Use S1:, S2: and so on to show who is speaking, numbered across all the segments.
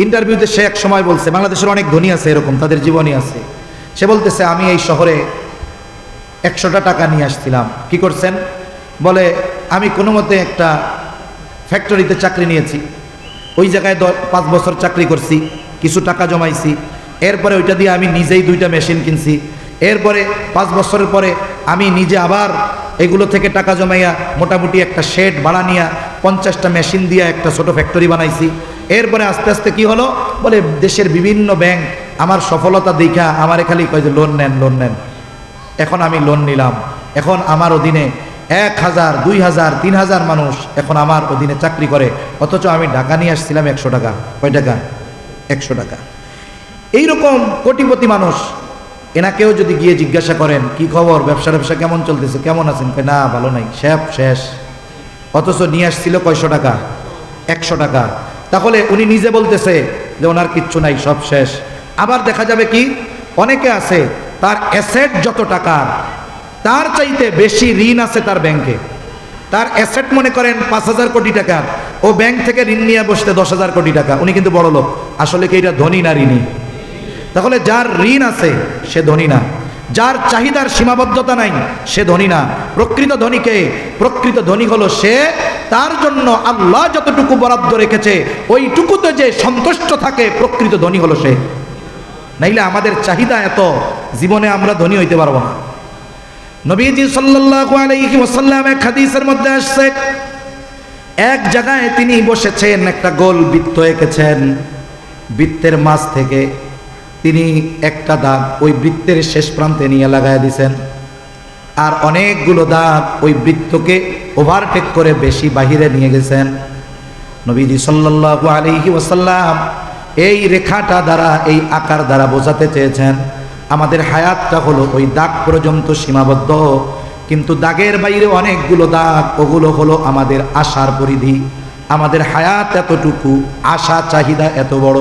S1: ইন্টারভিউতে সে এক সময় বলছে, বাংলাদেশের অনেক ধনী আছে এরকম, তাদের জীবনী আছে। সে বলতেছে, আমি এই শহরে একশোটা টাকা নিয়ে আসছিলাম। কি করছেন? বলে, আমি কোনো মতে একটা ফ্যাক্টরিতে চাকরি নিয়েছি। ওই জায়গায় দ- পাঁচ বছর চাকরি করছি, কিছু টাকা জমাইছি। এরপরে ওইটা দিয়ে আমি নিজেই দুইটা মেশিন কিনছি। এরপরে পাঁচ বছরের পরে আমি নিজে আবার এগুলো থেকে টাকা জমাইয়া মোটামুটি একটা শেড ভাড়া নিয়া পঞ্চাশটা মেশিন দিয়ে একটা ছোট ফ্যাক্টরি বানাইছি। এরপরে আস্তে আস্তে কি হলো? বলে, দেশের বিভিন্ন ব্যাংক আমার সফলতা দেখা, আমারে খালি কয় যে লোন নেন লোন নেন। এখন আমি লোন নিলাম। এখন আমার অধীনে এক হাজার, দুই হাজার, তিন হাজার মানুষ এখন আমার অধীনে চাকরি করে। অথচ আমি ঢাকা নিয়ে আসছিলাম একশো টাকা। কয় টাকা? একশো টাকা। এইরকম কোটিপতি মানুষ, এনাকেও যদি গিয়ে জিজ্ঞাসা করেন, কি খবর? ব্যবসা ব্যবসা কেমন চলতেছে? কেমন আছেন? না, ভালো নাই। শেষ শেষ। অথচ নিয়ে আসছিল কয়শো টাকা? একশো টাকা। তাহলে উনি নিজে বলতেছে যে ওনার কিচ্ছু নাই, সব শেষ। আবার দেখা যাবে কি? অনেকে আছে, তার অ্যাসেট যত টাকার তার চাইতে বেশি ঋণ আছে তার ব্যাংকে তার অ্যাসেট মনে করেন পাঁচ হাজার কোটি টাকার ও ব্যাংক থেকে ঋণ নিয়ে বসতে দশ হাজার কোটি টাকা। উনি কিন্তু বড় লোক আসলে কি এটা ধনী না ঋণী? তাহলে যার ঋণ আছে, সে ধনী না। যার চাহিদার সীমাবদ্ধতা নাই, সে ধনী না। প্রকৃত ধনীকে প্রকৃত ধনী হলো সে। তার জন্য আল্লাহ যতটুকু বরাদ্দ রেখেছে, ওইটুকুতে যে সন্তুষ্ট থাকে, প্রকৃত ধনী হলো সে। নাইলে আমাদের চাহিদা এত, জীবনে আমরা ধনী হইতে পারব না। নবীজি সাল্লাল্লাহু আলাইহি ওয়াসাল্লাম এক হাদিসের মধ্যে আসছে, এক জায়গায় তিনি বসেছেন, একটা গোল বৃত্ত এঁকেছেন। বৃত্তের মাঝ থেকে তিনি একটা দাগ ওই বৃত্তের শেষ প্রান্তে নিয়ে লাগায় দিছেন। আর অনেকগুলো দাগ ওই বৃত্তকে ওভারটেক করে বেশি বাহিরে নিয়ে গেছেন। নবীজি সাল্লাল্লাহু আলাইহি ওয়াসাল্লাম এই রেখাটা দ্বারা, এই আকার দ্বারা বোঝাতে চেয়েছেন, আমাদের হায়াতটা হলো ওই দাগ পর্যন্ত সীমাবদ্ধ, কিন্তু দাগের বাইরে অনেকগুলো দাগ, ওগুলো হলো আমাদের আশার পরিধি। আমাদের হায়াত এতটুকু, আশা, চাহিদা এত বড়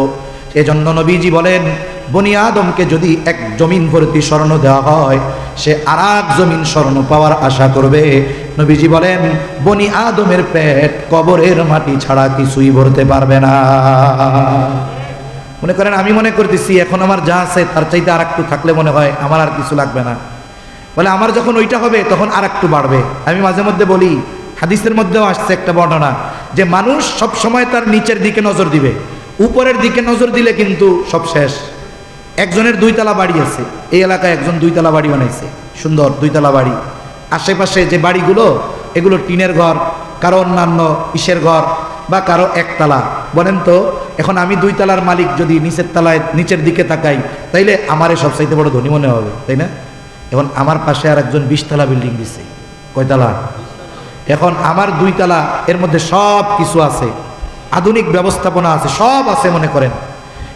S1: এজন্য নবীজি বলেন, বনি আদমকে যদি এক জমিন ভর্তি স্বর্ণ দেওয়া হয়, সে আর এক জমিন স্বর্ণ পাওয়ার আশা করবে। নবীজি বলেন, বনি আদমের পেট কবরের মাটি ছাড়া কিছুই ভরতে পারবে না। মনে করেন, আমি মনে করতেছি, এখন আমার যা আছে তার চাইতে আর একটু থাকলে মনে হয় আমার আর কিছু লাগবে না। বলে, আমার যখন ওইটা হবে, তখন আর একটু বাড়বে। আমি মাঝে মধ্যে বলি, হাদিসের মধ্যেও আসছে একটা বর্ণনা, যে মানুষ সব সময় তার নিচের দিকে নজর দিবে। উপরের দিকে নজর দিলে কিন্তু সব শেষ। একজনের দুইতলা বাড়ি আছে, এই এলাকায় একজন দুইতলা বাড়ি বানাইছে। সুন্দর দুইতলা বাড়ি। আশেপাশে যে বাড়িগুলো, এগুলো টিনের ঘর, কারও অন্যান্য ইসের ঘর বা কারও একতলা। বলেন তো, এখন আমি দুই তলার মালিক যদি নিচের তলায়, নিচের দিকে তাকাই, তাইলে আমার আমারে সবচাইতে বড় ধনী মনে হবে, তাই না? এখন আমার পাশে আর একজন বিশতলা বিল্ডিং দিছে। কয়তলা? এখন আমার দুই তলা এর মধ্যে সব কিছু আছে। আধুনিক ব্যবস্থাপনা আছে, সব আছে মনে করেন।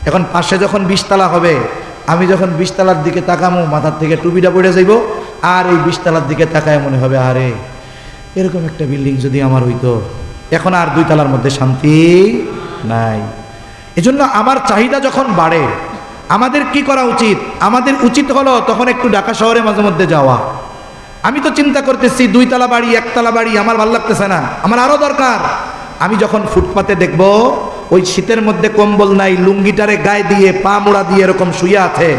S1: এখন পাশে যখন বিশতলা হবে, আমি যখন বিশতলার দিকে তাকামো, মাথার থেকে টুপিটা পড়ে যাইব, আর এই বিশতলার দিকে তাকায় মনে হবে, আরে, এরকম একটা বিল্ডিং যদি আমার হইতো, এখন আর দুই তলার মধ্যে শান্তি নাই। এজন্য আমার চাহিদা যখন বাড়ে, আমাদের কি করা উচিত? আমাদের উচিত হলো তখন একটু ঢাকা শহরে মাঝে মধ্যে যাওয়া। আমি তো চিন্তা করতেছি, দুইতলা বাড়ি, একতলা বাড়ি, আমার ভালো লাগতেছে না। আমার আরও দরকার। আমি যখন ফুটপাতে দেখব, ওই শীতের মধ্যে কম্বল নাই, লুঙ্গিটারে গায়ে দিয়ে, পা মোড়া দিয়ে এরকম শুয়ে আছে,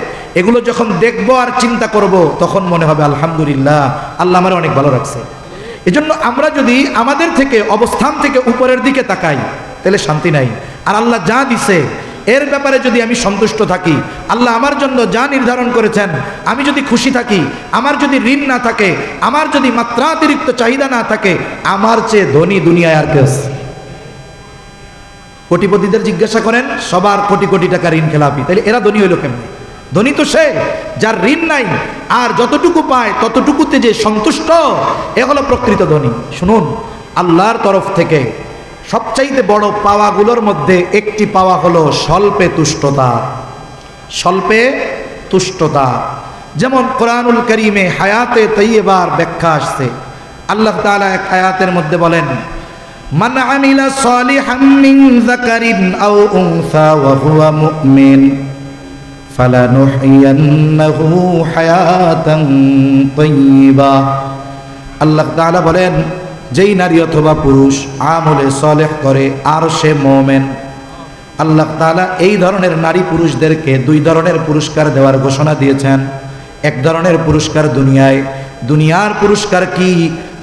S1: এগুলো যখন দেখব আর চিন্তা করব, তখন মনে হবে, আলহামদুলিল্লাহ, আল্লাহ আমার অনেক ভালো রাখছে এজন্য আমরা যদি আমাদের থেকে, অবস্থান থেকে উপরের দিকে তাকাই, তাহলে শান্তি নাই আর আল্লাহ যা দিছে, এর ব্যাপারে যদি আমি সন্তুষ্ট থাকি, আল্লাহ আমার জন্য যা নির্ধারণ করেছেন, আমি যদি খুশি থাকি, আমার যদি ঋণ না থাকে, আমার যদি মাত্রাতিরিক্ত চাহিদা না থাকে, আমার চেয়ে ধনী দুনিয়ায় আর কেউ? কোটিপতিদের জিজ্ঞাসা করেন, সবার কোটি কোটি টাকা ঋণ খেলাপি। তাহলে এরা ধনী হইল কেমনি? ধনী তো সে, যার ঋণ নাই, আর যতটুকু পায়, ততটুকুতে যে সন্তুষ্ট, এ হলো প্রকৃত ধনী। শুনুন, আল্লাহর তরফ থেকে সবচাইতে বড় পাওয়াগুলোর মধ্যে একটি পাওয়া হলো স্বল্পে তুষ্টতা। স্বল্পে তুষ্টতা। যেমন কোরআনুল করিমে হায়াতে তৈবার ব্যাখ্যা আসছে। আল্লাহ তাআলা এক হায়াতের মধ্যে বলেন মান আমিলা সালিহাম মিন যাকারিন আও উনসা ওয়া হুয়া মুমিন। ফালানুহইয়ান্নাহু হায়াতান আল্লাহ তাআলা বলেন, যেই নারী অথবা পুরুষ আমলে সলেহ করে, আর সে মোমেন। আল্লাহ তাআলা এই ধরনের নারী পুরুষদেরকে দুই ধরনের পুরস্কার দেওয়ার ঘোষণা দিয়েছেন। এক ধরনের পুরস্কার দুনিয়ায়। দুনিয়ার পুরস্কার কি?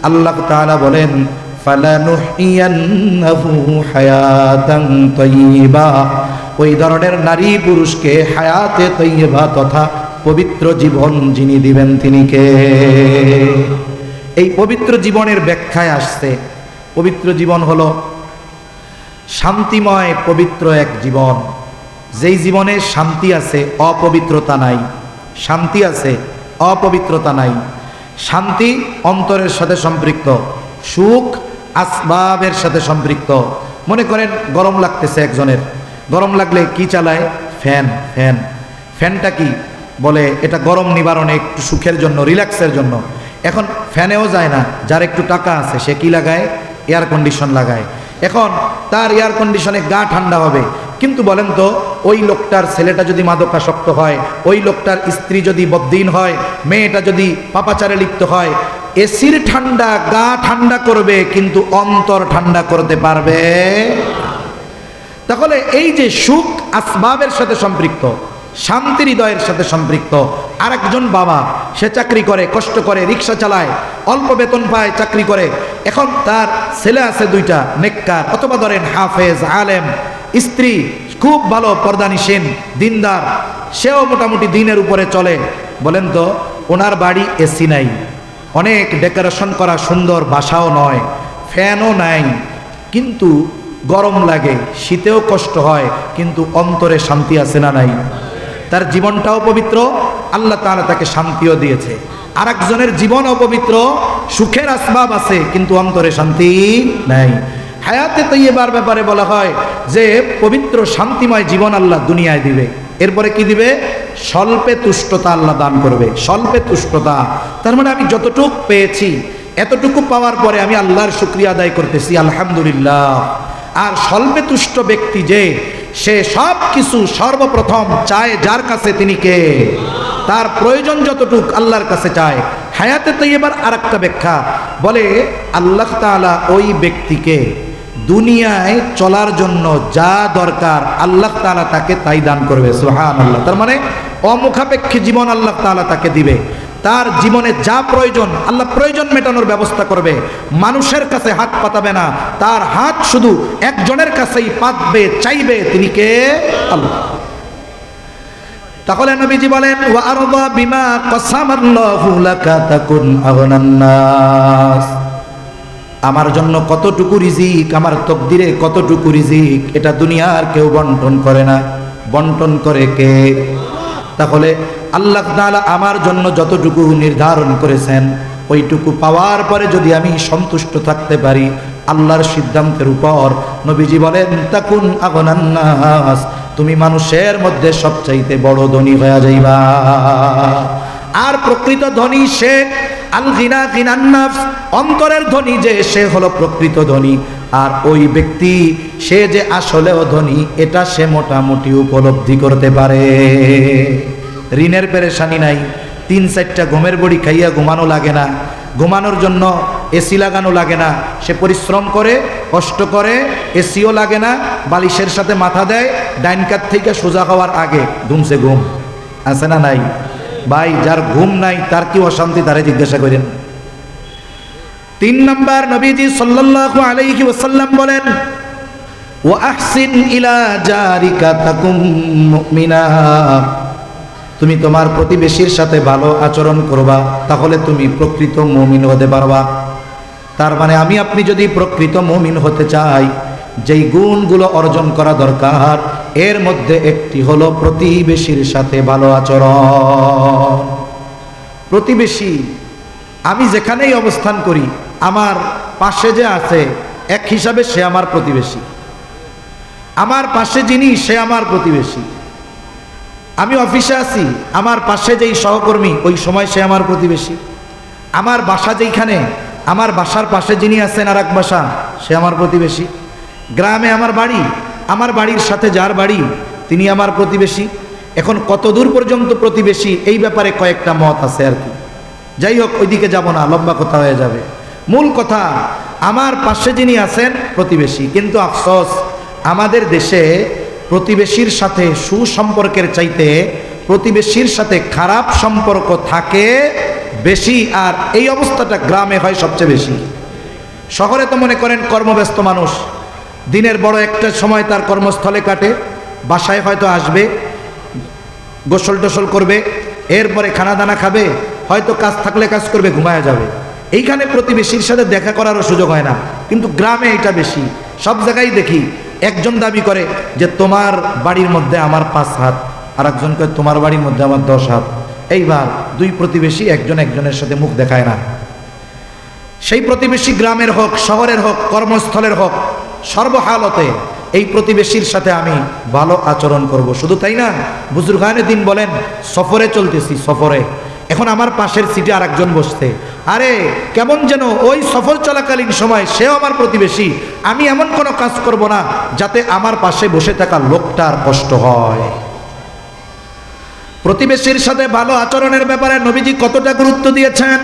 S1: আল্লাহ তাআলা বলেন ওই ধরনের নারী পুরুষকে হায়াতে তৈবা তথা পবিত্র জীবন যিনি দিবেন তিনি কে? এই পবিত্র জীবনের ব্যাখ্যায় আসছে, পবিত্র জীবন হলো শান্তিময় পবিত্র এক জীবন। যেই জীবনে শান্তি আছে, অপবিত্রতা নাই। শান্তি আছে, অপবিত্রতা নাই। শান্তি অন্তরের সাথে সম্পৃক্ত। সুখ আসবাবের সাথে সম্পৃক্ত। মনে করেন গরম লাগতেছে একজনের। গরম লাগলে কি চালায়? Fan fan. ফ্যানটা কি? বলে, এটা গরম নিবারণে একটু সুখের জন্য, রিল্যাক্সের জন্য। এখন ফ্যানেও যায় না, যার একটু টাকা আছে, সে কি লাগায়? এয়ার কন্ডিশন লাগায়। এখন তার এয়ার কন্ডিশনে গা ঠান্ডা হবে। কিন্তু বলেন তো, ওই লোকটার ছেলেটা যদি মাদকাসক্ত হয়, ওই লোকটার স্ত্রী যদি বদ্দিন হয়, মেয়েটা যদি পাপাচারে লিপ্ত হয় এসির ঠান্ডা, গা ঠান্ডা করবে, কিন্তু অন্তর ঠান্ডা করতে পারবে। তাহলে এই যে সুখ আসবাবের সাথে সম্পৃক্ত শান্তি হৃদয়ের সাথে সম্পৃক্ত, আরেকজন বাবা, সে চাকরি করে, কষ্ট করে, রিক্সা চালায়, অল্প বেতন পায়, চাকরি করে, এখন তার ছেলে আছে দুইটা, নেককার, অথবা ধরেন হাফেজ, আলেম, স্ত্রী, খুব ভালো পর্দানিসীন দিনদার, সেও মোটামুটি দিনের উপরে চলে। বলেন তো, ওনার বাড়ি এসি নাই। অনেক ডেকোরেশন করা সুন্দর, বাসাও নয়, ফ্যানও নাই, কিন্তু গরম লাগে, শীতেও কষ্ট হয়, কিন্তু অন্তরে শান্তি আছে না নাই? তার জীবনটাও পবিত্র, আল্লাহ তাআলা তাকে শান্তিও দিয়েছে। আর একজনের জীবন অপবিত্র সুখের আসবাব আছে, কিন্তু অন্তরে শান্তি নাই। হায়াতে তৈবার ব্যাপারে বলা হয় যে, পবিত্র, শান্তিময় জীবন আল্লাহ দুনিয়ায় দিবে। এরপরে কি দিবে? স্বল্পে তুষ্টতা আল্লাহ দান করবে। স্বল্পে তুষ্টতা। তার মানে আমি যতটুক পেয়েছি, এতটুকু পাওয়ার পরে আমি আল্লাহর শুক্রিয়া আদায় করতেছি, আলহামদুলিল্লাহ। আর স্বল্পে তুষ্ট ব্যক্তি যে, সে সব কিছু সর্বপ্রথম চায় যার কাছে তিনি কে? তার প্রয়োজন যতটুক আল্লাহর কাছে চায়। হায়াতে তো এবার আর একটা ব্যাখ্যা বলে, আল্লাহ তাআলা ওই ব্যক্তিকে দুনিয়ায় চলার জন্য যা দরকার আল্লাহ তাআলা তাকে তাই দান করবে সুহান আল্লাহ তার মানে অমুখাপেক্ষী জীবন আল্লাহ তাআলা তাকে দিবে। তার জীবনে যা প্রয়োজন, আল্লাহ প্রয়োজন মেটানোর ব্যবস্থা করবে। মানুষের কাছে হাত পাতাবে না, তার হাত শুধু একজনের কাছেই পাতবে, চাইবে তিনি কে? আল্লাহ। তাহলে নবীজি বলেন, ওয়া বিমা কসামাল্লাহু লাকা তাকুন আগনান নাস। আমার জন্য কতটুকু রিজিক, আমার তকদিরে কতটুকু রিজিক, এটা দুনিয়ার কেউ বন্টন করে না। বন্টন করে কে? তাহলে আল্লাহ তাআলা আমার জন্য যতটুকু নির্ধারণ করেছেন, ওইটুকু পাওয়ার পরে যদি আমি সন্তুষ্ট থাকতে পারি, আল্লাহর সিদ্ধান্তের উপর নবীজি বলেন, তাকুন আগনান্নাস তুমি মানুষের মধ্যে সবচাইতে বড় ধনী হয়ে যাইবা। আর প্রকৃত ধনী সে আল গিনা গিনান্নাফস অন্তরের ধনী যে সে হলো প্রকৃত ধনী, আর ওই ব্যক্তি সে যে আসলেও ধনী, এটা সে মোটামুটি উপলব্ধি করতে পারে। ঋণের পেরেশানি নাই, তিন চারটা ঘুমের বড়ি খাইয়া ঘুমানো লাগে না। ঘুমানোর জন্য এসি লাগানো লাগে না। সে পরিশ্রম করে, কষ্ট করে এসিও লাগে না, বালিশের সাথে মাথা দেয়, ডাইন কাত থেকে সোজা হওয়ার আগে ঘুমছে ঘুম। আছে না নাই? ভাই, যার ঘুম নাই, তার কি অশান্তি? তারে জিজ্ঞাসা করেন। তিন নম্বর নবীজি সাল্লাল্লাহু আলাইহি ওয়াসাল্লাম বলেন, ওয়া আহসিন ইলা জারিকা তাকুম মুমিনা। তুমি তোমার প্রতিবেশীর সাথে ভালো আচরণ করবা, তাহলে তুমি প্রকৃত মুমিন হতে পারবা। তার মানে আমি, আপনি যদি প্রকৃত মুমিন হতে চাই, যেই গুণগুলো অর্জন করা দরকার এর মধ্যে একটি হলো প্রতিবেশীর সাথে ভালো আচরণ। প্রতিবেশী, আমি যেখানেই অবস্থান করি, আমার পাশে যে আছে, এক হিসাবে সে আমার প্রতিবেশী। আমার পাশে যিনি, সে আমার প্রতিবেশী। আমি অফিসে আছি, আমার পাশে যেই সহকর্মী, ওই সময় সে আমার প্রতিবেশী। আমার বাসা যেইখানে, আমার বাসার পাশে যিনি আছেন আর এক বাসা, সে আমার প্রতিবেশী। গ্রামে আমার বাড়ি আমার বাড়ির সাথে যার বাড়ি, তিনি আমার প্রতিবেশী। এখন কত দূর পর্যন্ত প্রতিবেশী, এই ব্যাপারে কয়েকটা মত আছে আর কি। যাই হোক, ওইদিকে যাব না, লম্বা কথা হয়ে যাবে। মূল কথা, আমার পাশে যিনি আছেন, প্রতিবেশী। কিন্তু আফসোস, আমাদের দেশে প্রতিবেশীর সাথে সুসম্পর্কের চাইতে প্রতিবেশীর সাথে খারাপ সম্পর্ক থাকে বেশি, আর এই অবস্থাটা গ্রামে হয় সবচেয়ে বেশি। শহরে তো মনে করেন কর্মব্যস্ত মানুষ। দিনের বড় একটা সময় তার কর্মস্থলে কাটে, বাসায় হয়তো আসবে, গোসল টোসল করবে, এরপরে খানা দানা খাবে, হয়তো কাজ থাকলে কাজ করবে, ঘুমায়া যাবে। এইখানে প্রতিবেশীর সাথে দেখা করারও সুযোগ হয় না, কিন্তু গ্রামে এটা বেশি। সব জায়গায় দেখি, একজন দাবি করে যে তোমার বাড়ির মধ্যে আমার পাঁচ হাত আর একজন কয়, তোমার বাড়ির মধ্যে আমার দশ হাত। এইবার দুই প্রতিবেশী একজন একজনের সাথে মুখ দেখায় না। সেই প্রতিবেশী গ্রামের হোক, শহরের হোক, কর্মস্থলের হোক সর্বহালতে এই প্রতিবেশীর সাথে আমি ভালো আচরণ করব। শুধু তাই না বুজুর্গানের দিন বলেন, সফরে চলতেছি, সফরে। এখন আমার পাশের সিটে আর একজন বসতে আরে, কেমন যেন ওই সফর চলাকালীন সময় সেও আমার প্রতিবেশী। আমি এমন কোনো কাজ করব না যাতে আমার পাশে বসে থাকা লোকটার কষ্ট হয়। প্রতিবেশীর সাথে ভালো আচরণের ব্যাপারে নবীজি কতটা গুরুত্ব দিয়েছেন?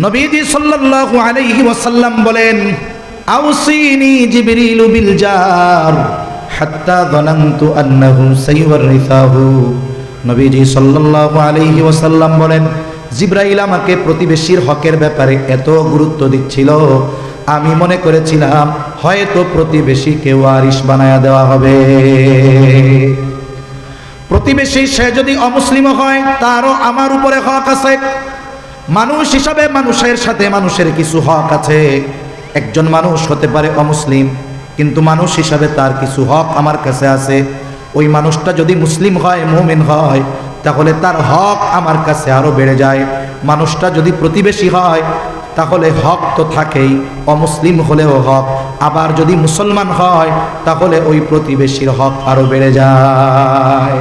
S1: নবীজি সাল্লাল্লাহু আলাইহি ওয়াসাল্লাম বলেন নবীজি বলেন, জিব্রাইল আমাকে প্রতিবেশীর হকের ব্যাপারে এত গুরুত্ব দিচ্ছিল। আমি মনে করেছিলাম, হয়তো প্রতিবেশীকে ওয়ারিশ বানায়া দেওয়া হবে। প্রতিবেশী সে যদি অমুসলিম হয়, তারও আমার উপরে হক আছে। মানুষ হিসাবে মানুষের সাথে মানুষের কিছু হক আছে। একজন মানুষ হতে পারে অমুসলিম, কিন্তু মানুষ হিসাবে তার কিছু হক আমার কাছে আছে। ওই মানুষটা যদি মুসলিম হয়, মুমিন হয়, তাহলে তার হক আমার কাছে আরও বেড়ে যায়। মানুষটা যদি প্রতিবেশী হয়, তাহলে হক তো থাকেই, অমুসলিম হলেও হক। আবার যদি মুসলমান হয়, তাহলে ওই প্রতিবেশীর হক আরও বেড়ে যায়।